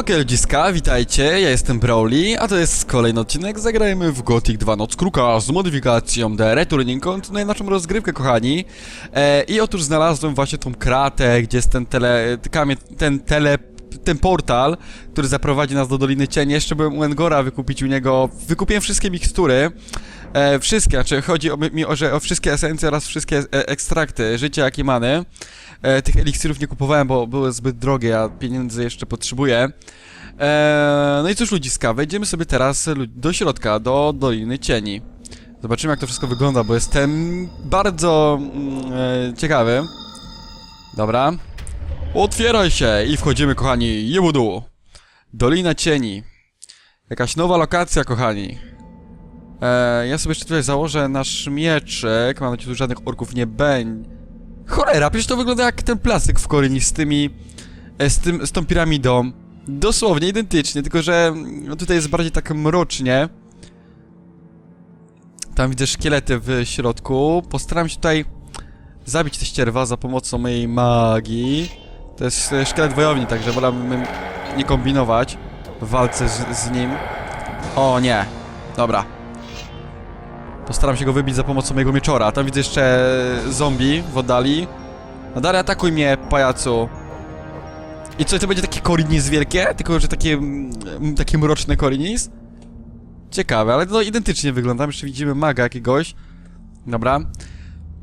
Okej ludziska, witajcie, ja jestem Brawly, a to jest kolejny odcinek, zagrajmy w Gothic 2 Noc Kruka z modyfikacją The Returning, kontynuuję naszą rozgrywkę kochani. E, I otóż znalazłem właśnie tą kratę, gdzie jest ten tele, kamień, ten tele, ten portal, który zaprowadzi nas do Doliny Cieni, jeszcze byłem u Engora wykupić u niego, wykupiłem wszystkie mikstury e, Wszystkie, znaczy chodzi o, mi o, że o wszystkie esencje oraz wszystkie e, ekstrakty, życia jakie many E, tych eliksirów nie kupowałem, bo były zbyt drogie, a pieniędzy jeszcze potrzebuję. E, no i cóż ludziska, wejdziemy sobie teraz do środka, do Doliny Cieni. Zobaczymy jak to wszystko wygląda, bo jestem bardzo mm, e, ciekawy. Dobra. Otwieraj się i wchodzimy kochani, jebudu. Dolina Cieni. Jakaś nowa lokacja kochani. E, ja sobie jeszcze tutaj założę nasz mieczek, mam nadzieję, że żadnych orków nie będzie. Cholera, przecież to wygląda jak ten plastyk w Koryni z tymi... e, z, tym, z tą piramidą. Dosłownie, identycznie, tylko że no, tutaj jest bardziej tak mrocznie. Tam widzę szkielety w środku. Postaram się tutaj zabić te ścierwa za pomocą mojej magii. To jest e, szkielet wojownik, także wolałbym nie kombinować w walce z, z nim. O nie, dobra. Postaram się go wybić za pomocą mojego mieczora. Tam widzę jeszcze zombie w oddali. No dalej atakuj mnie, pajacu. I co, to będzie takie korinis wielkie? Tylko, że takie, mm, takie mroczne korinis? Ciekawe, ale no identycznie wygląda. Jeszcze widzimy maga jakiegoś. Dobra.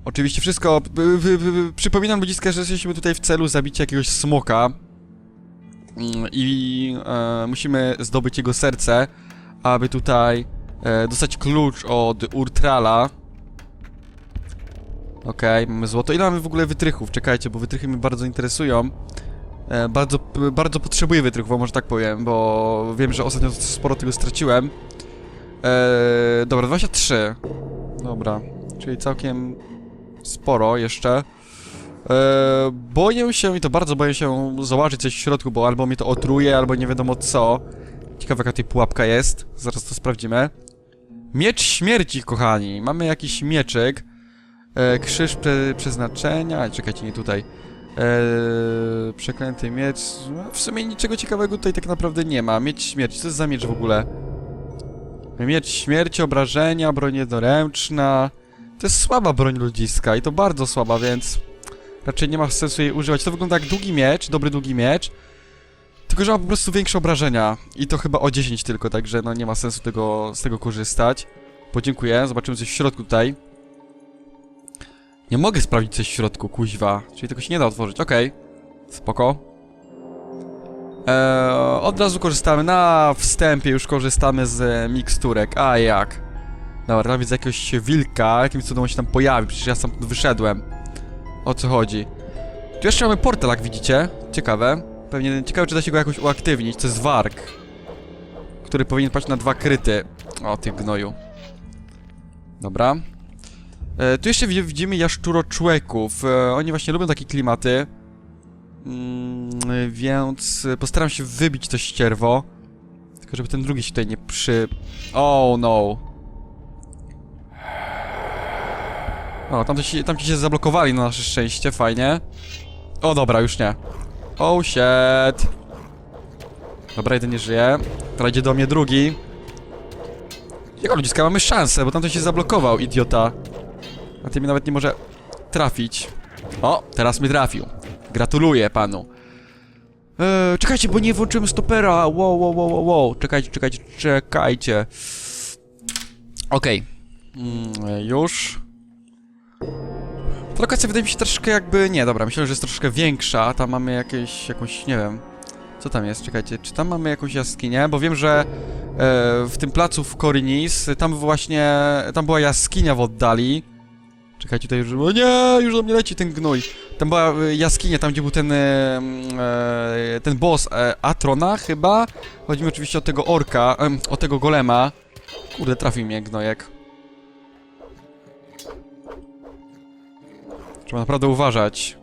Oczywiście wszystko... y, y, y, Przypominam ludziska, że jesteśmy tutaj w celu zabicia jakiegoś smoka. Mm, I e, musimy zdobyć jego serce, aby tutaj e, dostać klucz od Urtrala. Okej, mamy złoto. Ile mamy w ogóle wytrychów? Czekajcie, bo wytrychy mnie bardzo interesują. E, bardzo, bardzo potrzebuję wytrychów, może tak powiem, bo wiem, że ostatnio sporo tego straciłem. E, dobra, 23. Dobra, czyli całkiem sporo jeszcze. E, boję się, i to bardzo boję się zobaczyć coś w środku, bo albo mnie to otruje, albo nie wiadomo co. Ciekawe jaka tutaj pułapka jest, zaraz to sprawdzimy. Miecz śmierci, kochani. Mamy jakiś mieczyk. E, krzyż pre przeznaczenia. Czekajcie, nie tutaj. E, przeklęty miecz. No, W sumie niczego ciekawego tutaj tak naprawdę nie ma. Miecz śmierci. Co jest za miecz w ogóle? Miecz śmierci, obrażenia, broń jednoręczna. To jest słaba broń ludziska i to bardzo słaba, więc raczej nie ma sensu jej używać. To wygląda jak długi miecz, dobry długi miecz. Tylko, że ma po prostu większe obrażenia. I to chyba o 10 tylko, także no nie ma sensu tego, z tego korzystać. Podziękuję, zobaczymy coś w środku tutaj. Nie mogę sprawdzić coś w środku, kuźwa. Czyli tego się nie da otworzyć, okej. Spoko. Eee, od razu korzystamy, na wstępie już korzystamy z miksturek, a jak? Dobra, tam widzę jakiegoś wilka, jakimś cudem on się tam pojawi, przecież ja sam wyszedłem. O co chodzi? Tu jeszcze mamy portal, jak widzicie. Ciekawe. Pewnie ciekawe, czy da się go jakoś uaktywnić. To jest warg. Który powinien paść na dwa kryty. O, ty gnoju. Dobra. E, tu jeszcze wi- widzimy jaszczuroczłeków. E, oni właśnie lubią takie klimaty. Mm, więc postaram się wybić to ścierwo. Tylko żeby ten drugi się tutaj nie przy... Oh no. O, tam, się, tam ci się zablokowali na nasze szczęście, fajnie. O, dobra, już nie. Oh shit. Dobra, jeden nie żyje. Teraz idzie do mnie drugi. Jego ludziska, mamy szansę, bo tamten się zablokował, idiota. A ty nawet nie może trafić. O, teraz mi trafił. Gratuluję panu. Eee, czekajcie, bo nie włączyłem stopera. Wow, wow, wow, wow, wow. Czekajcie, czekajcie, czekajcie. Okej. Mm, już. Ta lokacja wydaje mi się troszkę jakby... Nie, dobra, myślę, że jest troszkę większa. Tam mamy jakieś, jakąś, nie wiem... Co tam jest? Czekajcie, czy tam mamy jakąś jaskinię? Bo wiem, że e, w tym placu w Korinis, tam właśnie... Tam była jaskinia w oddali. Czekajcie, tutaj już... O nie, już do mnie leci ten gnój. Tam była e, jaskinia, tam gdzie był ten... E, mm, e, ten boss e, Atrona chyba. Chodzi mi oczywiście o tego orka, em, o tego golema. Kurde, trafił mnie gnojek. Trzeba naprawdę uważać.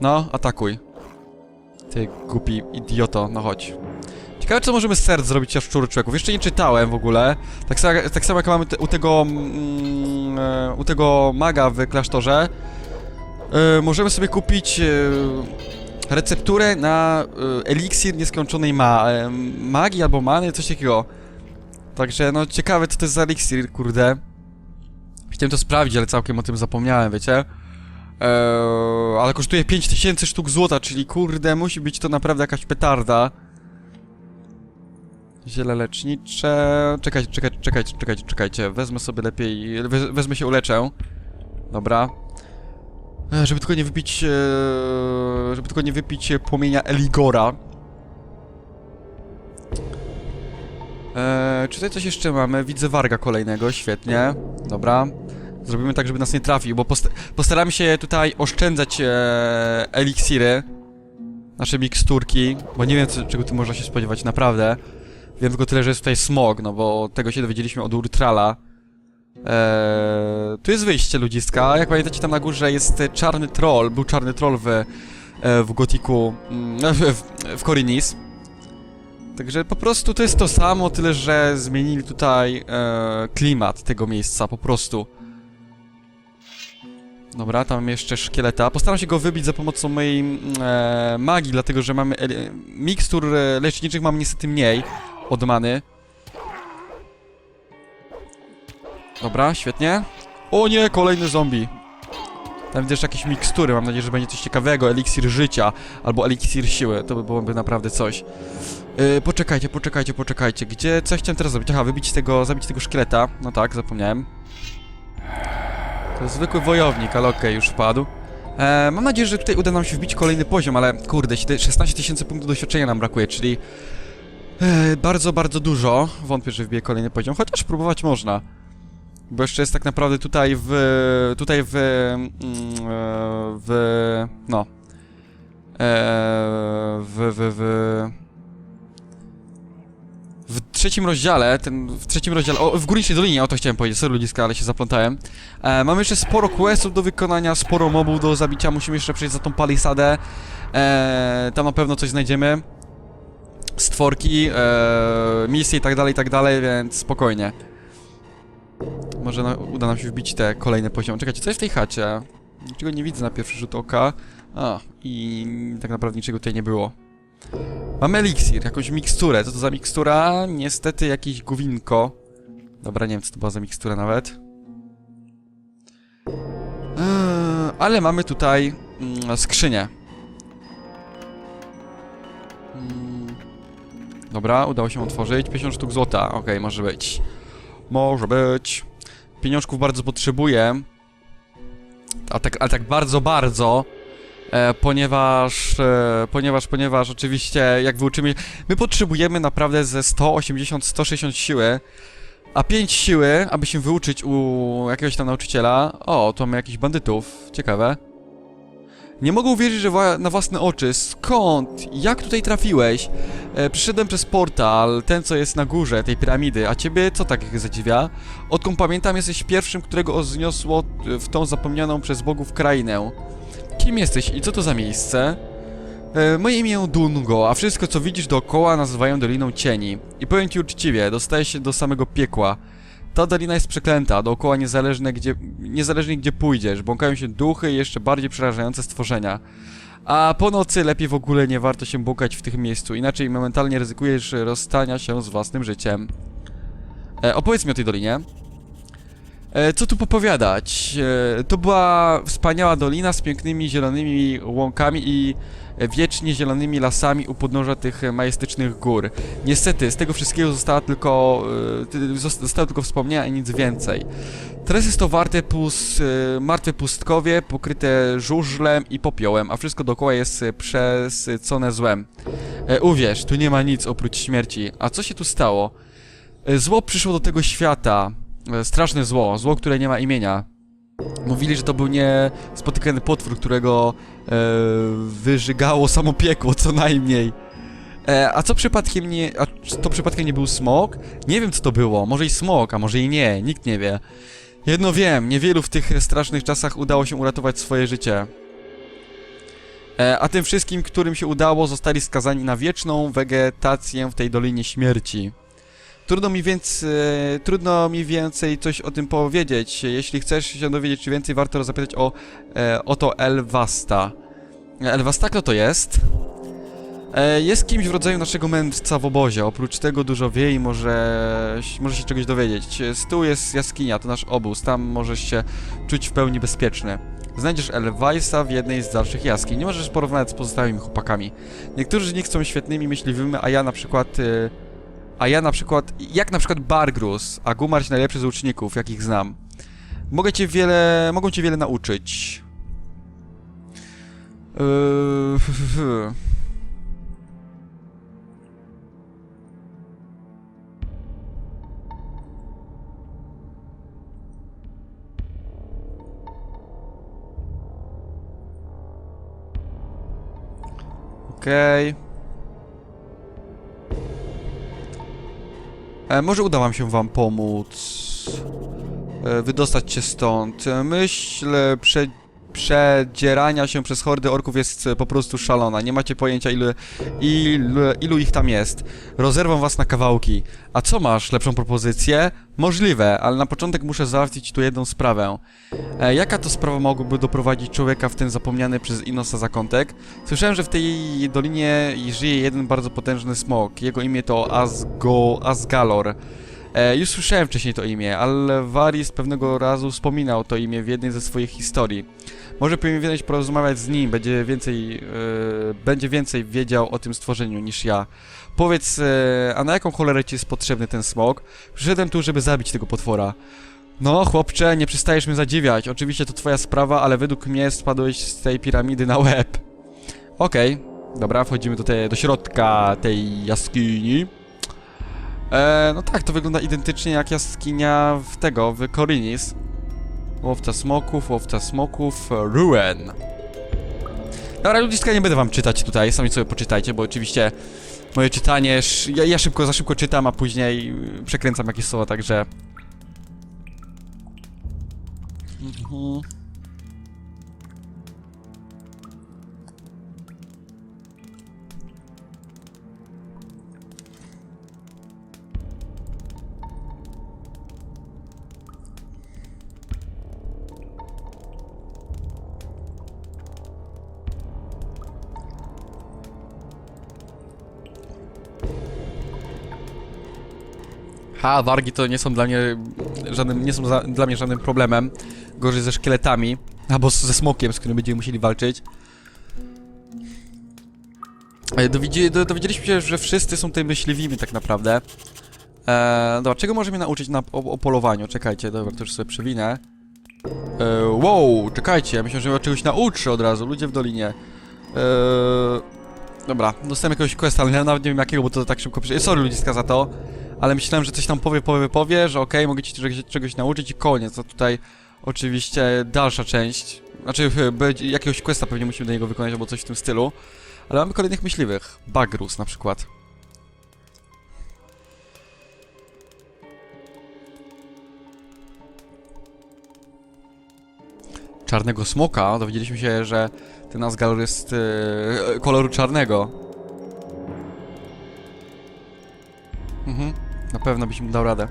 No, atakuj. Ty głupi idioto, no chodź. Ciekawe, co możemy z serc zrobić jaszczur człowieków. Jeszcze nie czytałem w ogóle. Tak, sa tak samo jak mamy te, u tego... Mm, e, u tego maga w klasztorze. E, możemy sobie kupić... E, recepturę na y, eliksir nieskończonej ma e, magii albo many, coś takiego. Także no ciekawe co to jest za eliksir, kurde. Chciałem to sprawdzić, ale całkiem o tym zapomniałem, wiecie? Eee, ale kosztuje 5000 sztuk złota, czyli kurde, musi być to naprawdę jakaś petarda. Ziele lecznicze... Czekajcie, czekajcie, czekajcie, czekajcie, czekajcie. Wezmę sobie lepiej... We, wezmę się uleczę. Dobra. E, żeby tylko nie wypić... E, żeby tylko nie wypić płomienia Eligora. E, czy tutaj coś jeszcze mamy? Widzę warga kolejnego, świetnie. Dobra. Zrobimy tak, żeby nas nie trafił, bo post postaramy się tutaj oszczędzać e, eliksiry. Nasze miksturki, bo nie wiem, co, czego tu można się spodziewać, naprawdę. Wiem tylko tyle, że jest tutaj smog, no bo tego się dowiedzieliśmy od Urtrala. Eee, tu jest wyjście ludziska. Jak pamiętacie, tam na górze jest e, czarny troll. Był czarny troll w, e, w Gotiku, mm, w, w Korinis. Także po prostu to jest to samo, tyle że zmienili tutaj e, klimat tego miejsca, po prostu. Dobra, tam jeszcze szkieleta. Postaram się go wybić za pomocą mojej mm, e, magii, dlatego że mamy e, mikstur leczniczych mam niestety mniej od many. Dobra, świetnie. O nie, kolejny zombie. Tam widzę jeszcze jakieś mikstury, mam nadzieję, że będzie coś ciekawego. Eliksir życia, albo eliksir siły, to by byłoby naprawdę coś. Yy, poczekajcie, poczekajcie, poczekajcie. Gdzie, co ja chciałem teraz zrobić? Aha, wybić tego, zabić tego szkieleta. No tak, zapomniałem. To zwykły wojownik, ale okej, już wpadł. E, mam nadzieję, że tutaj uda nam się wbić kolejny poziom, ale kurde, 16 tysięcy punktów doświadczenia nam brakuje, czyli e, bardzo, bardzo dużo. Wątpię, że wbije kolejny poziom, chociaż próbować można. Bo jeszcze jest tak naprawdę tutaj w... tutaj w... mm, e, w... no... E, w... w... w... Trzecim rozdziale, ten, w trzecim rozdziale, o, w Górniczej Dolinie, o to chciałem powiedzieć, sorry ludziska, ale się zaplątałem. E, mamy jeszcze sporo questów do wykonania, sporo mobów do zabicia, musimy jeszcze przejść za tą palisadę. E, tam na pewno coś znajdziemy. Stworki, e, misje i tak dalej, i tak dalej, więc spokojnie. Może na, uda nam się wbić te kolejne poziomy. Czekajcie, co jest w tej chacie? Niczego nie widzę na pierwszy rzut oka. A, i tak naprawdę niczego tutaj nie było. Mamy eliksir, jakąś miksturę. Co to za mikstura? Niestety jakieś gówinko. Dobra, nie wiem co to była za mikstura nawet. Eee, ale mamy tutaj mm, skrzynię. Mm, dobra, udało się otworzyć. 50 sztuk złota. Okej, może być. Może być. Pieniążków bardzo potrzebuję. A tak, tak bardzo, bardzo. E, ponieważ, e, ponieważ, ponieważ oczywiście jak wyuczymy, my potrzebujemy naprawdę ze 180-160 siły, a 5 siły, aby się wyuczyć u jakiegoś tam nauczyciela. O, to mamy jakichś bandytów, ciekawe. Nie mogę uwierzyć, że wa na własne oczy. Skąd? Jak tutaj trafiłeś? E, przyszedłem przez portal, ten co jest na górze tej piramidy, a ciebie co tak zadziwia? Odkąd pamiętam, jesteś pierwszym, którego zniosło e, w tą zapomnianą przez bogów krainę. Kim jesteś i co to za miejsce? E, moje imię Dungo, a wszystko co widzisz dookoła nazywają Doliną Cieni. I powiem ci uczciwie, dostajesz się do samego piekła. Ta dolina jest przeklęta, dookoła niezależne gdzie, niezależnie gdzie pójdziesz, błąkają się duchy i jeszcze bardziej przerażające stworzenia. A po nocy lepiej w ogóle nie warto się błąkać w tym miejscu, inaczej momentalnie ryzykujesz rozstania się z własnym życiem. E, opowiedz mi o tej dolinie. E, co tu popowiadać? E, to była wspaniała dolina z pięknymi zielonymi łąkami i wiecznie zielonymi lasami u podnóża tych majestycznych gór. Niestety, z tego wszystkiego została tylko, e, zostały tylko wspomnienia i nic więcej. Teraz jest to warte pus, martwe pustkowie, pokryte żużlem i popiołem, a wszystko dookoła jest przesycone złem. Uwierz, tu nie ma nic oprócz śmierci. A co się tu stało? Zło przyszło do tego świata. E, Straszne zło, zło, które nie ma imienia. Mówili, że to był niespotykany potwór, którego e, wyżygało samo piekło, co najmniej. E, a co przypadkiem nie... A to przypadkiem nie był smok? Nie wiem, co to było. Może i smok, a może i nie. Nikt nie wie. Jedno wiem, niewielu w tych strasznych czasach udało się uratować swoje życie. E, a tym wszystkim, którym się udało, zostali skazani na wieczną wegetację w tej Dolinie Śmierci. Trudno mi więc, e, trudno mi więcej coś o tym powiedzieć. Jeśli chcesz się dowiedzieć czy więcej, warto zapytać o, e, o to Elvasta. Elwastak, kto to jest? E, jest kimś w rodzaju naszego mędrca w obozie. Oprócz tego dużo wie i może, może się czegoś dowiedzieć. Tyłu jest jaskinia, to nasz obóz. Tam możesz się czuć w pełni bezpieczny. Znajdziesz Elwajsa w jednej z dalszych jaskiń. Nie możesz porównać z pozostałymi chłopakami. Niektórzy z nich są świetnymi myśliwymi, a ja na przykład... y, a ja na przykład... Jak na przykład Bargrus, a Gumarś najlepszy z uczniów, jakich znam. Mogę cię wiele... Mogą cię wiele nauczyć. Yy... Okej. E, może uda wam się wam pomóc. E, wydostać się stąd. E, Myśl prze, przedzierania się przez hordy orków jest po prostu szalona. Nie macie pojęcia ilu, ilu, ilu ich tam jest. Rozerwą was na kawałki. A co masz? Lepszą propozycję? Możliwe, ale na początek muszę załatwić tu jedną sprawę. E, jaka to sprawa mogłaby doprowadzić człowieka w ten zapomniany przez Inosa zakątek? Słyszałem, że w tej dolinie żyje jeden bardzo potężny smok. Jego imię to Asgo... Asgalor. E, już słyszałem wcześniej to imię, ale Varys pewnego razu wspominał to imię w jednej ze swoich historii. Może powinieneś porozmawiać z nim, będzie więcej, e, będzie więcej wiedział o tym stworzeniu niż ja. Powiedz, e, a na jaką cholerę ci jest potrzebny ten smok? Przyszedłem tu, żeby zabić tego potwora. No, chłopcze, nie przestajesz mnie zadziwiać. Oczywiście to twoja sprawa, ale według mnie spadłeś z tej piramidy na łeb. Okej, dobra, wchodzimy do, tej, do środka tej jaskini. E, no tak, to wygląda identycznie jak jaskinia w tego, w Korinis. Łowca smoków, łowca smoków, Ruin. Dobra, ludziska, nie będę wam czytać tutaj, sami sobie poczytajcie, bo oczywiście moje czytanie, ja, ja szybko, za szybko czytam, a później przekręcam jakieś słowa, także... Mhm. Ha, wargi to nie są dla mnie żadnym, nie są za, dla mnie żadnym problemem. Gorzej ze szkieletami, albo ze smokiem, z którym będziemy musieli walczyć. E, Dowiedzi, do, dowiedzieliśmy się, że wszyscy są tutaj myśliwymi tak naprawdę. Eee, dobra, czego może mnie nauczyć na, o, o polowaniu? Czekajcie, dobra, to już sobie przewinę. Eee, wow, czekajcie, ja myślę, że czegoś nauczę od razu, ludzie w dolinie. Eee, dobra, dostałem jakiegoś questa, ale nawet nie wiem jakiego, bo to tak szybko przyjdzie. Sorry ludziska za to ale myślałem, że coś tam powie, powie, powie, że okej, mogę ci czegoś, czegoś nauczyć i koniec. A tutaj oczywiście dalsza część, znaczy e, będzie- jakiegoś questa pewnie musimy do niego wykonać albo coś w tym stylu, ale mamy kolejnych myśliwych. Bagrus na przykład. Czarnego smoka, dowiedzieliśmy się, że ten Asgalor jest e, koloru czarnego. Pewno byś mu dał radę.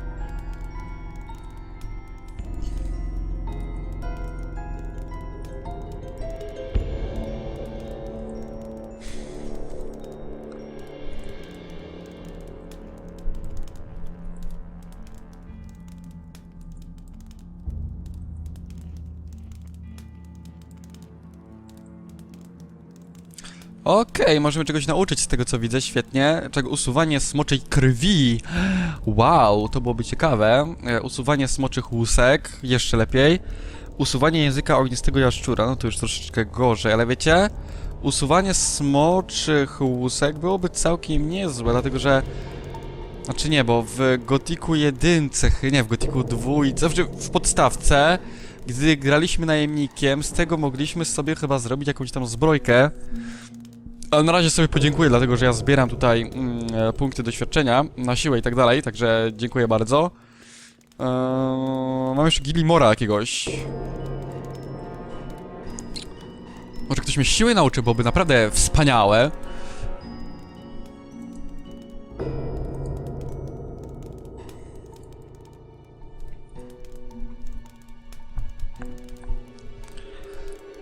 Okej, możemy czegoś nauczyć z tego co widzę, świetnie. Czego usuwanie smoczej krwi. Wow, to byłoby ciekawe. E, usuwanie smoczych łusek, jeszcze lepiej. Usuwanie języka ognistego jaszczura, no to już troszeczkę gorzej, ale wiecie? Usuwanie smoczych łusek byłoby całkiem niezłe, dlatego że... Znaczy nie, bo w Gotiku jedynce, nie, w Gotiku dwójce, znaczy w podstawce, gdy graliśmy najemnikiem, z tego mogliśmy sobie chyba zrobić jakąś tam zbrojkę. Ale na razie sobie podziękuję, dlatego że ja zbieram tutaj mm, e, punkty doświadczenia na siłę i tak dalej, także dziękuję bardzo. Eee, mam jeszcze Gilimora jakiegoś. Może ktoś mnie siły nauczy, byłoby naprawdę wspaniałe.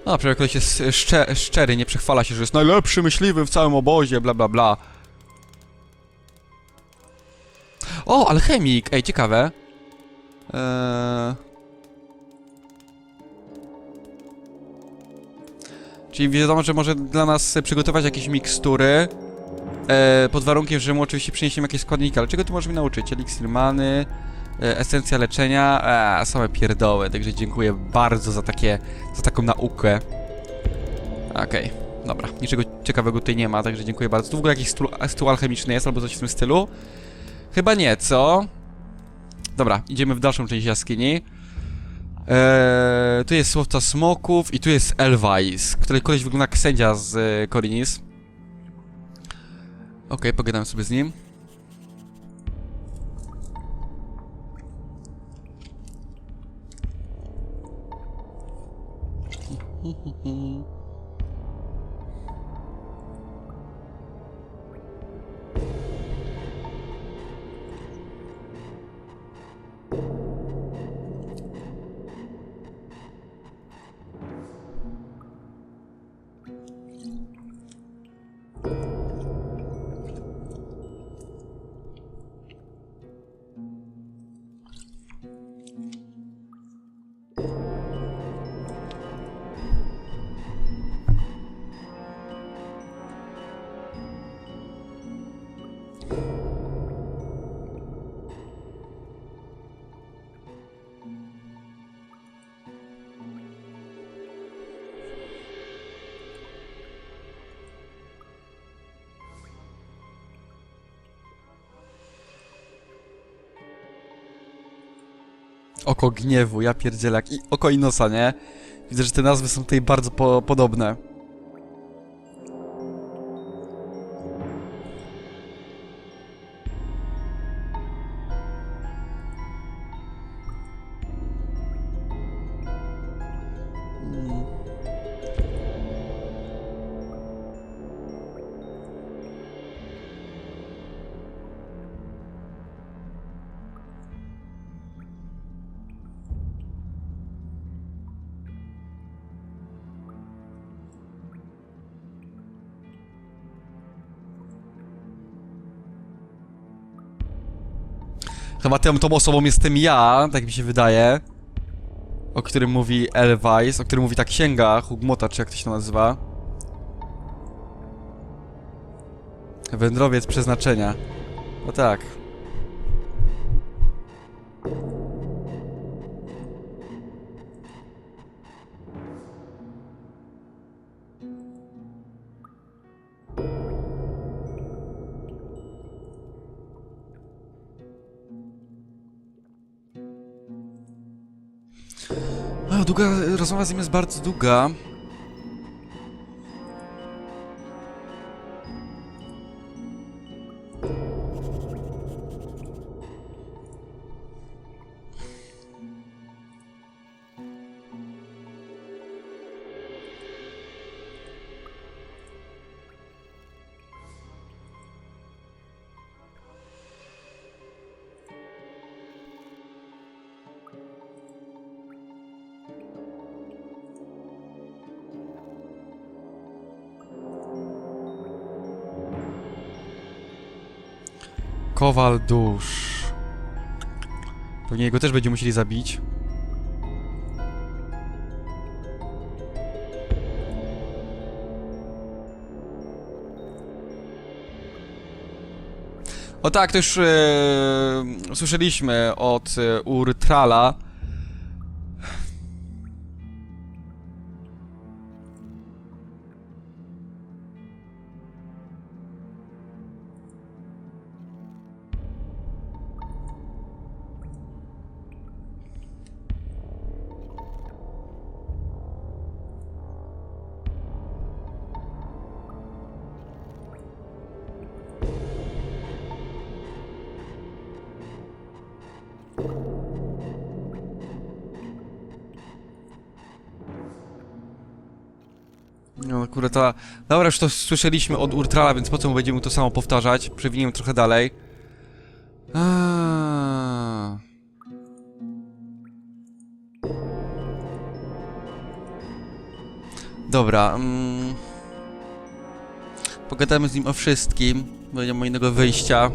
No, przecież ktoś jest szcze szczery, nie przechwala się, że jest najlepszy myśliwy w całym obozie, bla bla bla. O, alchemik! Ej, ciekawe. Eee... Czyli wiadomo, że może dla nas przygotować jakieś mikstury. E, pod warunkiem, że mu oczywiście przyniesiemy jakieś składniki, ale czego tu możemy nauczyć? Eliksir many, esencja leczenia, a same pierdoły, także dziękuję bardzo za takie, za taką naukę. Okej, dobra, niczego ciekawego tutaj nie ma, także dziękuję bardzo. Tu w ogóle jakiś stół, stół alchemiczny jest albo coś w tym stylu? Chyba nie, co? Dobra, idziemy w dalszą część jaskini. Eee, tu jest słowca smoków i tu jest Elwais, który koleś wygląda jak sędzia z e, Korinis. Okej, pogadam sobie z nim. Hehehe. Oko gniewu, ja pierdzielak i oko Inosa, nie? Widzę, że te nazwy są tutaj bardzo po podobne. Chyba tą, tą osobą jestem ja, tak mi się wydaje. O którym mówi Elwais, o którym mówi ta księga Hugmota, czy jak to się nazywa. Wędrowiec przeznaczenia. No tak. Długa, rozmowa z nim jest bardzo długa. Kowal dusz. Pewnie jego też będziemy musieli zabić. O tak, to już e, słyszeliśmy od e, Urtrala. No kurde, to... Dobra, już to słyszeliśmy od Urtrala, więc po co mu będziemy to samo powtarzać? Przewiniemy trochę dalej. Aaaa. Dobra, mm, pogadamy z nim o wszystkim, bo nie ma innego wyjścia.